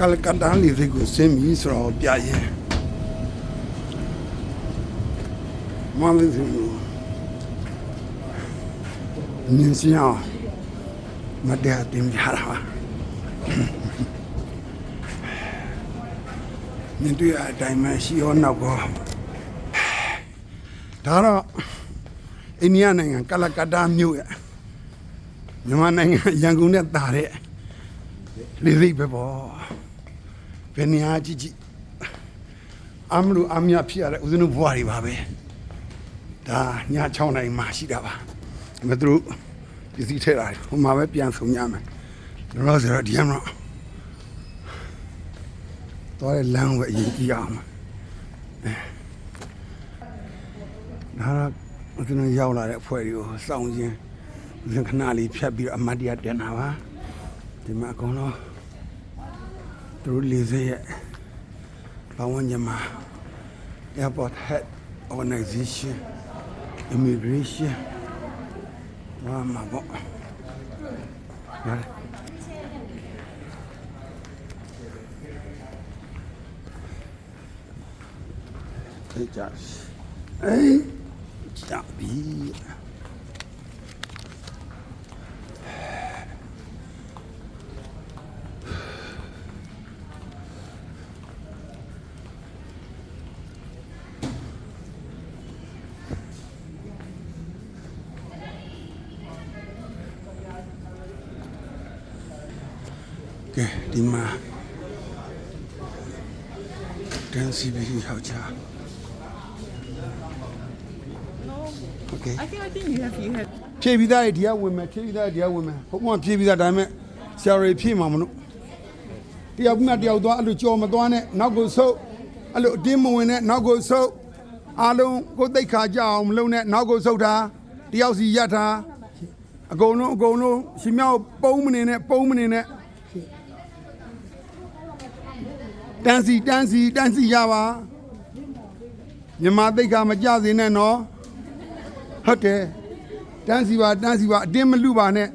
ကလကတ္တာလေးစိတ်ကိုဆင်းပြီဆိုတော့ပြရင်မမင်းစုမြင်စရာမတရားတင်ပြတာပါမြင်တွေ့အတိုင်းမှရှိရောနောက်ကောဒါတော့အိန္ဒိယနိုင်ငံကလကတ္တာမြို့ရဲ့မြန်မာနိုင်ငံရန်ကုန်နဲ့တာတဲ့လေးစိတ်ပဲပေါ့ ဘယ်နေရာကြည့်ကြည့်အမလို့အမြဖြစ်ရတဲ့ဦးဇင်းတို့ဘဝတွေပါပဲဒါည6နိုင်မှရှိတာပါမသူတို့ပစ္စည်းထည့်တာဟိုမှာပဲပြန်ဆုံရမယ်တော့ဆိုတော့ဒီမှာတော့လမ်းကိုအရင်ကြည့်အောင်ဒါတော့ကျွန်တော်ရောက်လာတဲ့အဖွဲ့တွေကိုစောင့်ခြင်းဦးဇင်းခဏလေးဖြတ်ပြီးတော့အမတ်တရတင်တာပါဒီမှာအကုန်လုံး သူတို့လေးစရဲ့ဘာဝင်ကြမှာ airport head organization immigration ဘာမှာပေါ့ဟာအေးကြအေးကြပြီ ဒီမှာတန်စီဘီယောက်ျား Okay I think I think you have you have ဖြည့်ပြီးသားတွေဒီကဝင်မယ်ဖြည့်ပြီးသားတွေဒီကဝင်မယ်ဘုံဘုံဖြည့်ပြီးသားဒါပေမဲ့ဆရာတွေဖြည့်မှာမလို့တယောက်မှတယောက်သွားအဲ့လိုကြော်မသွားနဲ့နောက်ကိုဆုပ်အဲ့လိုအတင်းမဝင်နဲ့နောက်ကိုဆုပ်အားလုံးကိုယ်သိက္ခာကြအောင်မလုပ်နဲ့နောက်ကိုဆုပ်တာတယောက်စီရက်တာအကုန်လုံးအကုန်လုံးရှင်မြောက်ပုံးမနေနဲ့ပုံးမနေနဲ့ တန်းစီတန်းစီတန်းစီရပါမြမသိက္ခာမကြစေနဲ့နော်ဟုတ်တယ်တန်းစီပါတန်းစီပါအတင်းမလူပါနဲ့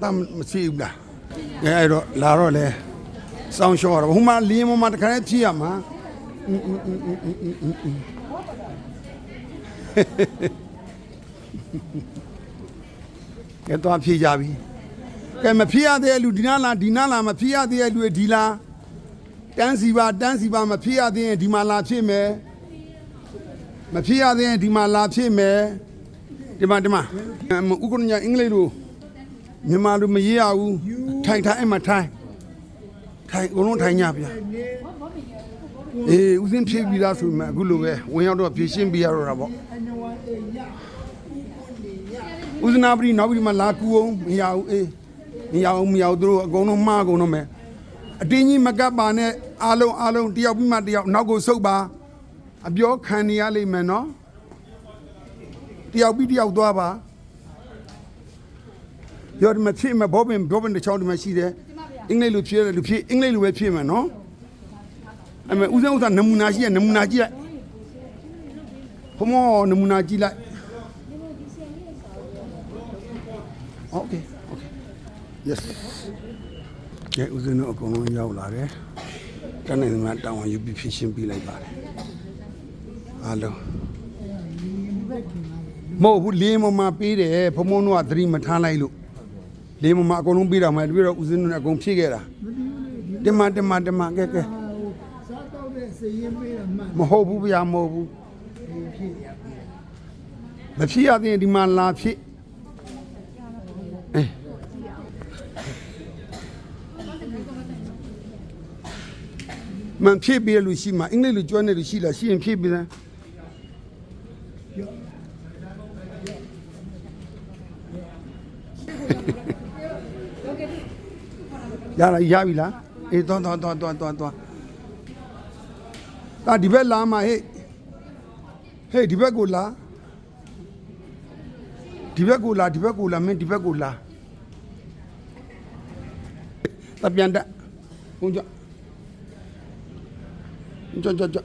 တမ်းမရှိဘူးလားအဲအဲ့တော့လာတော့လဲစောင်းလျှော့တော့ဟိုမှာလင်းမမတခါတည်းဖြည့်ရမှာကဲတော့ဖြည့်ကြပြီကဲမဖြည့်ရတဲ့အလူဒီနာလားဒီနာလားမဖြည့်ရတဲ့အလူဒီလား တန်းစီပါတန်းစီပါမဖြည့်ရသေးရင်ဒီမှာလာဖြည့်မယ်မဖြည့်ရသေးရင်ဒီမှာလာဖြည့်မယ်ဒီမှာဒီမှာဥက္ကဋ္ဌညာအင်္ဂလိပ်လိုမြန်မာလိုမရေးရဘူးထိုင်ထိုင်အဲ့မှာထိုင်ထိုင်အကုန်လုံးထိုင်ညဗျာအေးဦးစင်းဖြည့်ပြီးသားဆိုမှအခုလိုပဲဝင်ရောက်တော့ဖြည့်ရှင်းပြရတော့တာပေါ့ဦးစနာပရိနောက်ပြီးမှလာကူအောင်မရဘူးအေးမရအောင်မရဘူးသူတို့အကုန်လုံးမှားအကုန်လုံးမယ် အတင်းကြီးမကပ်ပါနဲ့အားလုံးအားလုံးတယောက်ပြီးမှတယောက်နောက်ကိုဆုတ်ပါအပြောခံနေရလိမ့်မယ်နော် တယောက်ပြီးတယောက်သွားပါပြောဒီမှာဖြည့်မှာဘောပင်ဘောပင်တစ်ချောင်းဒီမှာရှိတယ်အင်္ဂလိပ်လိုဖြည့်တယ်လူဖြည့်အင်္ဂလိပ်လိုပဲဖြည့်မှာနော်အမေဦးစင်းဥစ္စာနမူနာရှိရနမူနာကြည့်လိုက်ဘုမောနမူနာကြည့်လိုက်โอเคโอเค yes ကဲဦးစင်းတို့အကုန်လုံးရောက်လာတယ်တန်းနေမှာတောင်းဝန်ယူပြီးဖြည့်ရှင်းပေးလိုက်ပါတယ်အားလုံးမဟုတ်ဘူးလေးမမပေးတယ်ဘုံဘုံတို့ကသတိမထားလိုက်လို့လေးမမအကုန်လုံးပေးတာမှတပြည့်တော့ဦးစင်းတို့အကုန်ဖြည့်ခဲ့တာတမတမတမကဲကဲစားတော့တဲ့စရင်ပေးတာမှန်မဟုတ်ဘူးဗျာမဟုတ်ဘူးဖြစ်ရမဖြည့်ရသေးရင်ဒီမှာလာဖြည့် မန်ဖြည့်ပေးလို့ရှိမှအင်္ဂလိပ်လိုကျွမ်းနေလို့ရှိလားရှိရင်ဖြည့်ပေးတယ်ရလားရပြီလားအေးသွားသွားသွားသွားသွားသွားဒါဒီဘက်လာမှာဟဲ့ဟေးဒီဘက်ကိုလာဒီဘက်ကိုလာဒီဘက်ကိုလာမင်းဒီဘက်ကိုလာတပြန်တက်ဘုံကြ 你叫叫叫